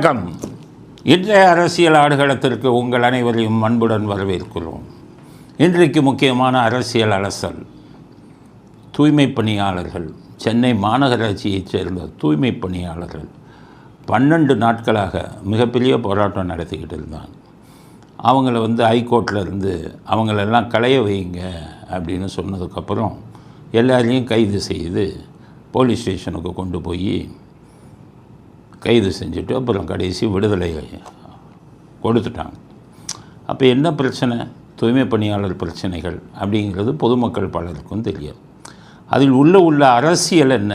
வணக்கம். இன்றைய அரசியல் ஆடுகளத்திற்கு உங்கள் அனைவரையும் அன்புடன் வரவேற்கிறோம். இன்றைக்கு முக்கியமான அரசியல் அலசல் தூய்மை பணியாளர்கள் சென்னை மாநகராட்சியைச் சேர்ந்த தூய்மை பணியாளர்கள் பன்னெண்டு நாட்களாக மிகப்பெரிய போராட்டம் நடத்திக்கிட்டு இருந்தாங்க. அவங்கள வந்து ஹைகோர்ட்டில் இருந்து அவங்களெல்லாம் களைய வைங்க அப்படின்னு சொன்னதுக்கப்புறம் எல்லாரையும் கைது செய்து போலீஸ் ஸ்டேஷனுக்கு கொண்டு போய் கைது செஞ்சுட்டு அப்புறம் கடைசி விடுதலை கொடுத்துட்டாங்க. அப்போ என்ன பிரச்சனை? தூய்மை பணியாளர் பிரச்சனைகள் அப்படிங்கிறது பொதுமக்கள் பலருக்கும் தெரியாது அதில் உள்ள உள்ள அரசியல் என்ன?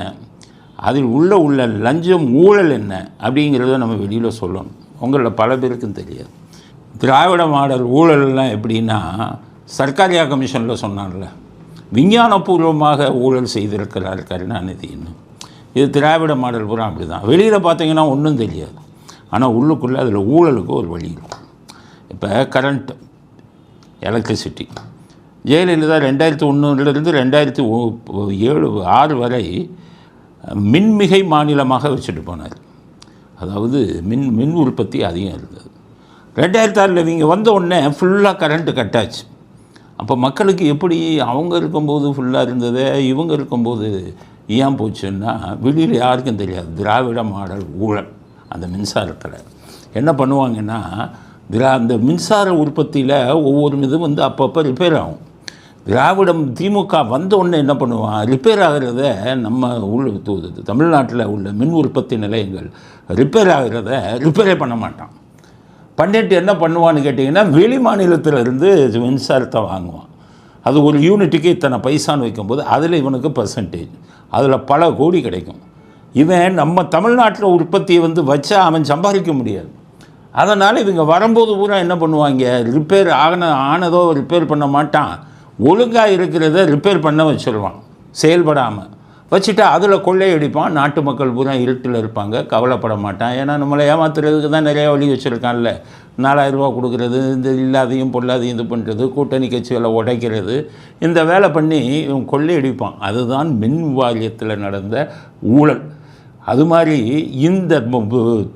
அதில் உள்ள உள்ள லஞ்சம் ஊழல் என்ன? அப்படிங்கிறத நம்ம வெளியில் சொல்லணும். உங்களில் பல பேருக்கும் தெரியாது திராவிட மாடல் ஊழல்லாம் எப்படின்னா சர்க்காரியா கமிஷனில் சொன்னார்ல விஞ்ஞானபூர்வமாக ஊழல் செய்திருக்கிறார் கருணாநிதின்னு இது திராவிட மாடல் பூரா அப்படி தான் வெளியில் பார்த்தீங்கன்னா ஒன்றும் தெரியாது. ஆனால் உள்ளுக்குள்ளே அதில் ஊழலுக்கு ஒரு வழி இருக்கும் இப்போ கரண்ட் எலக்ட்ரிசிட்டி ஜெயலலிதா ரெண்டாயிரத்தி ஒன்றுலேருந்து ரெண்டாயிரத்தி ஏழு ஆறு வரை மின்மிகை மாநிலமாக வச்சுட்டு போனார். அதாவது மின் மின் உற்பத்தி அதிகம் இருந்தது. ரெண்டாயிரத்தி ஆறில் இவங்க வந்த உடனே ஃபுல்லாக கரண்ட்டு கட்டாச்சு. அப்போ மக்களுக்கு எப்படி அவங்க இருக்கும்போது ஃபுல்லாக இருந்ததே இவங்க இருக்கும்போது ஏன் போச்சுன்னா வெளியில் யாருக்கும் தெரியாது. திராவிட மாடல் ஊழல். அந்த மின்சாரத்தில். என்ன பண்ணுவாங்கன்னா திரா அந்த மின்சார உற்பத்தியில் ஒவ்வொரு இதுவும் வந்து அப்பப்போ ரிப்பேர் ஆகும். திராவிடம் திமுக வந்த உடனே என்ன பண்ணுவான் ரிப்பேர் ஆகிறத நம்ம உள்ள தமிழ்நாட்டில் உள்ள மின் உற்பத்தி நிலையங்கள் ரிப்பேர் ஆகிறத ரிப்பேரே பண்ண மாட்டான். பண்ணிட்டு என்ன பண்ணுவான்னு கேட்டிங்கன்னா வெளி மாநிலத்தில் இருந்து மின்சாரத்தை வாங்குவான். அது ஒரு யூனிட்டுக்கு இத்தனை பைசான்னு வைக்கும்போது அதில் இவனுக்கு பர்சன்டேஜ் அதில் பல கோடி கிடைக்கும். இவன் நம்ம தமிழ்நாட்டில் உற்பத்தியை வந்து வச்சா அவன் சம்பாதிக்க முடியாது. அதனால் இவங்க வரும்போது பூரா என்ன பண்ணுவாங்க? ரிப்பேர் ஆன ஆனதோ ரிப்பேர் பண்ண மாட்டான். ஒழுங்காக இருக்கிறத ரிப்பேர் பண்ண வச்சுருவான். செயல்படாமல் வச்சுட்டு அதில் கொள்ளையடிப்பான் நாட்டு மக்கள் பூரா இருட்டில் இருப்பாங்க. கவலைப்பட மாட்டான். ஏன்னா நம்மளை ஏமாத்துறதுக்கு தான் நிறையா வழி வச்சுருக்கான்ல. நாலாயிரரூபா கொடுக்குறது இந்த இல்லாதையும் பொல்லாதையும் இது பண்ணுறது கூட்டணி கட்சிகளை உடைக்கிறது. இந்த வேலை பண்ணி இவன் கொள்ளையடிப்பான் அதுதான் மின் வாரியத்தில் நடந்த ஊழல். அது மாதிரி இந்த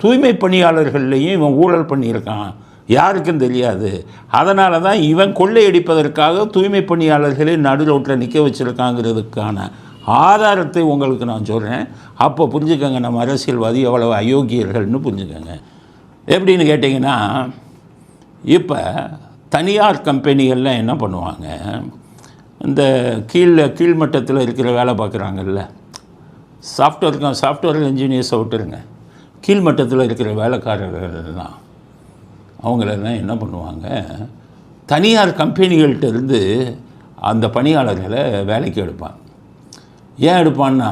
தூய்மை பணியாளர்கள்லையும் இவன் ஊழல் பண்ணியிருக்கான். யாருக்கும் தெரியாது. அதனால தான் இவன் கொள்ளையடிப்பதற்காக தூய்மை பணியாளர்களை நடு ரோட்டில் நிற்க வச்சுருக்காங்கிறதுக்கான ஆதாரத்தை உங்களுக்கு நான் சொல்கிறேன் அப்போ புரிஞ்சுக்கோங்க நம்ம அரசியல்வாதி எவ்வளவு அயோக்கியர்கள்னு புரிஞ்சுக்கோங்க. எப்படின்னு கேட்டிங்கன்னா இப்போ தனியார் கம்பெனிகள்லாம் என்ன பண்ணுவாங்க? இந்த கீழே கீழ்மட்டத்தில் இருக்கிற வேலை பார்க்குறாங்கல்ல. சாஃப்ட்வேர் சாஃப்ட்வேர் இன்ஜினியர்ஸை விட்டுருங்க. கீழ்மட்டத்தில் இருக்கிற வேலைக்காரர்கள்லாம் அவங்களெல்லாம் என்ன பண்ணுவாங்க? தனியார் கம்பெனிகள்கிட்ட இருந்து அந்த பணியாளர்களை வேலைக்கு எடுப்பாங்க. ஏன் எடுப்பான்னா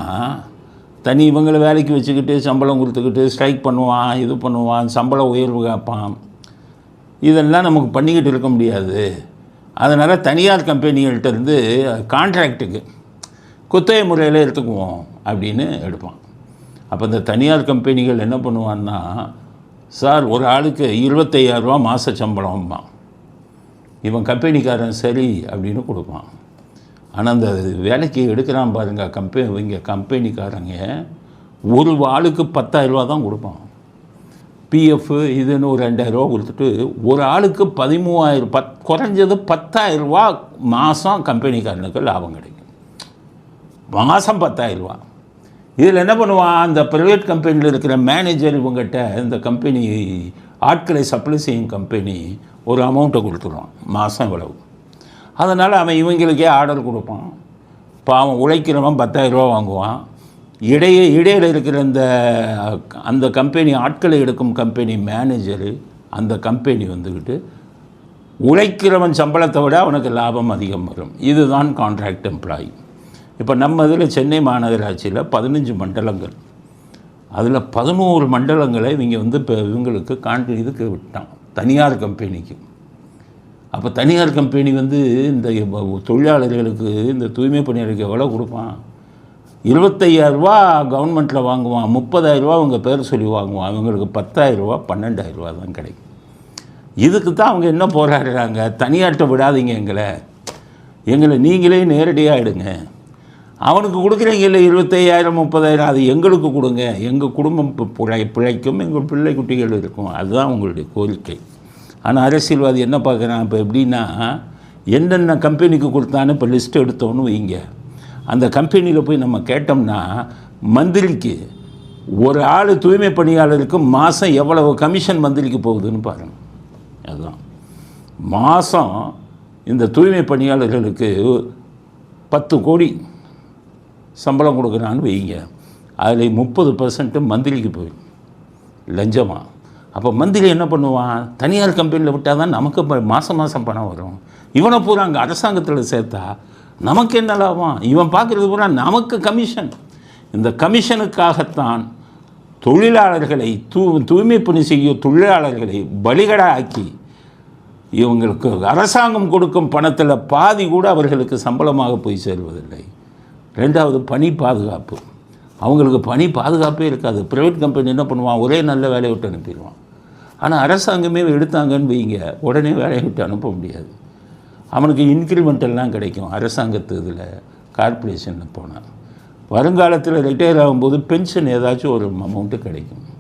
தனி இவங்களை வேலைக்கு வச்சுக்கிட்டு சம்பளம் கொடுத்துக்கிட்டு ஸ்ட்ரைக் பண்ணுவான் இது பண்ணுவான் சம்பள உயர்வு கேட்பான். இதெல்லாம் நமக்கு பண்ணிக்கிட்டு இருக்க முடியாது. அதனால் தனியார் கம்பெனிகள்கிட்ட இருந்து குத்தகை முறையில் எடுத்துக்குவோம் அப்படின்னு எடுப்பான். அப்போ இந்த தனியார் கம்பெனிகள் என்ன பண்ணுவான்னா சார் ஒரு ஆளுக்கு இருபத்தையாயிரரூவா மாத சம்பளம்மா இவன் கம்பெனிக்காரன் சரி அப்படின்னு கொடுப்பான். ஆனால் அந்த வேலைக்கு எடுக்கிறான் பாருங்க கம்பெனி இவங்க கம்பெனிக்காரங்க ஒரு ஆளுக்கு பத்தாயிரரூவா தான் கொடுப்பான். பிஎஃப் இதுன்னு ஒரு ரெண்டாயிரரூவா கொடுத்துட்டு ஒரு ஆளுக்கு பதிமூவாயிரம் பத் குறைஞ்சது பத்தாயிரரூவா மாதம் கம்பெனிக்காரனுக்கு லாபம் கிடைக்கும். மாதம் பத்தாயிரரூவா இதில் என்ன பண்ணுவான்? அந்த ப்ரைவேட் கம்பெனியில் இருக்கிற மேனேஜர் இவங்ககிட்ட இந்த கம்பெனி ஆட்களை சப்ளை செய்யும் கம்பெனி ஒரு அமௌண்ட்டை கொடுத்துருவான். மாதம் இவ்வளவு அதனால் அவன் இவங்களுக்கே ஆர்டர் கொடுப்பான். பாவம் உழைக்கிறவன் பத்தாயிரரூபா வாங்குவான். இடையே இடையில் இருக்கிற இந்த அந்த கம்பெனி ஆட்களை எடுக்கும் கம்பெனி மேனேஜரு அந்த கம்பெனி வந்துக்கிட்டு உழைக்கிறவன் சம்பளத்தை விட அவனுக்கு லாபம் அதிகம் வரும். இதுதான் கான்ட்ராக்ட் எம்ப்ளாயி இப்போ நம்ம இதில் சென்னை மாநகராட்சியில் பதினஞ்சு மண்டலங்கள். அதில் பதினோரு மண்டலங்களை இவங்க வந்து இப்போ இவங்களுக்கு கான்ட்ரி இதுக்கு விட்டான். தனியார் கம்பெனிக்கு அப்போ தனியார் கம்பெனி வந்து இந்த தொழிலாளர்களுக்கு இந்த தூய்மை பணியாளருக்கு எவ்வளோ கொடுப்பான்? இருபத்தையாயிரரூபா கவர்மெண்ட்டில் வாங்குவான். முப்பதாயிரரூபா அவங்க பேர் சொல்லி வாங்குவான். அவங்களுக்கு பத்தாயிரரூபா பன்னெண்டாயிரரூபா தான் கிடைக்கும். இதுக்கு தான் அவங்க என்ன போராடுறாங்க? தனியார்ட்ட விடாதீங்க எங்களை. எங்களை நீங்களே நேரடியாக எடுங்க. அவனுக்கு கொடுக்குறீங்கல்ல இருபத்தையாயிரம் முப்பதாயிரம் அது எங்களுக்கு கொடுங்க. எங்கள் குடும்பம் பிழை பிழைக்கும் எங்கள் பிள்ளை குட்டிகள் இருக்கும். அதுதான் உங்களுடைய கோரிக்கை. ஆனால் அரசியல்வாதி என்ன பார்க்குறான்? இப்போ எப்படின்னா என்னென்ன கம்பெனிக்கு கொடுத்தான்னு இப்போ லிஸ்ட் எடுத்தோன்னு வைங்க. அந்த கம்பெனியில் போய் நம்ம கேட்டோம்னா மந்திரிக்கு ஒரு ஆள் தூய்மை பணியாளருக்கு மாதம் எவ்வளவு கமிஷன் மந்திரிக்கு போகுதுன்னு பாருங்கள் அதுதான். மாதம் இந்த தூய்மை பணியாளர்களுக்கு பத்து கோடி சம்பளம் கொடுக்குறான்னு வைங்க. அதில் முப்பது பர்சன்ட்டு மந்திரிக்கு போயிடும். லஞ்சமாக அப்போ மந்திரி என்ன பண்ணுவான்? தனியார் கம்பெனியில் விட்டால் தான் நமக்கு மாதம் மாதம் பணம் வரும். இவனை பூரா அங்கே அரசாங்கத்தில் சேர்த்தா நமக்கு என்ன லாபம்? இவன் பார்க்குறது பூரா நமக்கு கமிஷன். இந்த கமிஷனுக்காகத்தான் தொழிலாளர்களை தூ தூய்மை பணி செய்யும் தொழிலாளர்களை பலிகடா ஆக்கி இவங்களுக்கு அரசாங்கம் கொடுக்கும் பணத்தில் பாதி கூட அவர்களுக்கு சம்பளமாக போய் சேருவதில்லை. ரெண்டாவது பணி பாதுகாப்பு. அவங்களுக்கு பணி பாதுகாப்பே இருக்காது. ப்ரைவேட் கம்பெனி என்ன பண்ணுவான்? ஒரே நல்ல வேலையை விட்டு அனுப்பிடுவான். ஆனால் அரசாங்கமே எடுத்தாங்கன்னு வைங்க. உடனே வேலையை விட்டு அனுப்ப முடியாது. அவனுக்கு இன்க்ரிமெண்டெல்லாம் கிடைக்கும். அரசாங்கத்து இதில் கார்ப்பரேஷனில் போனால். வருங்காலத்தில் ரிட்டையர் ஆகும்போது பென்ஷன் ஏதாச்சும் ஒரு அமௌண்ட்டு கிடைக்கும்.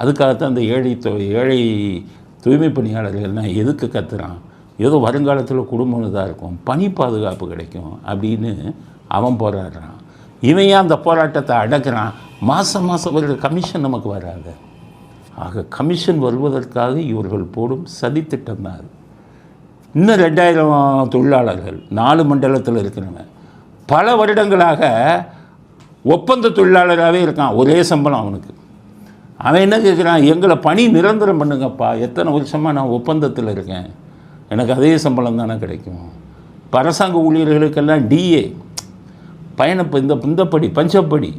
அதுக்காகத்தான் அந்த ஏழை தொ- ஏழை தூய்மை பணியாளர்கள்லாம் எதுக்கு கத்துறான்? ஏதோ வருங்காலத்தில் குடும்பம் இதாக இருக்கும். பணி பாதுகாப்பு கிடைக்கும் அப்படின்னு அவன் போராடுறான். இவன் ஏன் அந்த போராட்டத்தை அடக்கிறான்? மாதம் மாதம் வருகிற கமிஷன் நமக்கு வராது. ஆக கமிஷன் வருவதற்காக இவர்கள் போடும் சதித்திட்டம் தான் அது. இன்னும் ரெண்டாயிரம் தொழிலாளர்கள் நாலு மண்டலத்தில் இருக்கிறவங்க. பல வருடங்களாக ஒப்பந்த தொழிலாளராகவே இருக்கான் ஒரே சம்பளம் அவனுக்கு. அவன் என்ன கேட்குறான் எங்களை பணி நிரந்தரம் பண்ணுங்கப்பா எத்தனை வருஷமாக நான் ஒப்பந்தத்தில் இருக்கேன். எனக்கு அதே சம்பளம் தானே கிடைக்கும். இப்போ அரசாங்க ஊழியர்களுக்கெல்லாம் டிஏ பயணப்ப இந்த இந்தப்படி பஞ்சப்படி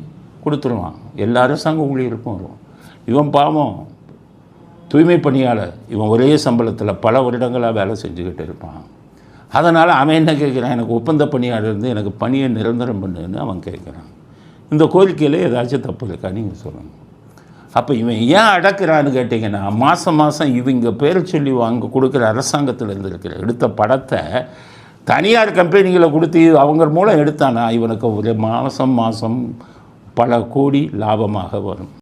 கொடுத்துருவான். எல்லா அரசாங்க ஊழியருக்கும் வரும் இவன் பாவம். தூய்மை பணியாளர். இவன் ஒரே சம்பளத்தில் பல வருடங்களாக வேலை செஞ்சுக்கிட்டு இருப்பான். அதனால் அவன் என்ன கேட்குறான் எனக்கு ஒப்பந்த பணியாளர் இருந்து எனக்கு பணியை நிரந்தரம் பண்ணுன்னு அவன் கேட்குறான் இந்த கோரிக்கையில் ஏதாச்சும் தப்பு இருக்கா? நீங்கள் சொல்லணும் அப்போ இவன் ஏன் அடக்குறான்னு கேட்டிங்கன்னா மாதம் மாதம் இவங்க பேரை சொல்லி வாங்க கொடுக்குற அரசாங்கத்தில் இருந்து இருக்கிற எடுத்த படத்தை தனியார் கம்பெனிகளை கொடுத்து அவங்க மூலம் எடுத்தானா? இவனுக்கு ஒரு மாதம் மாதம் பல கோடி லாபமாக வரும்.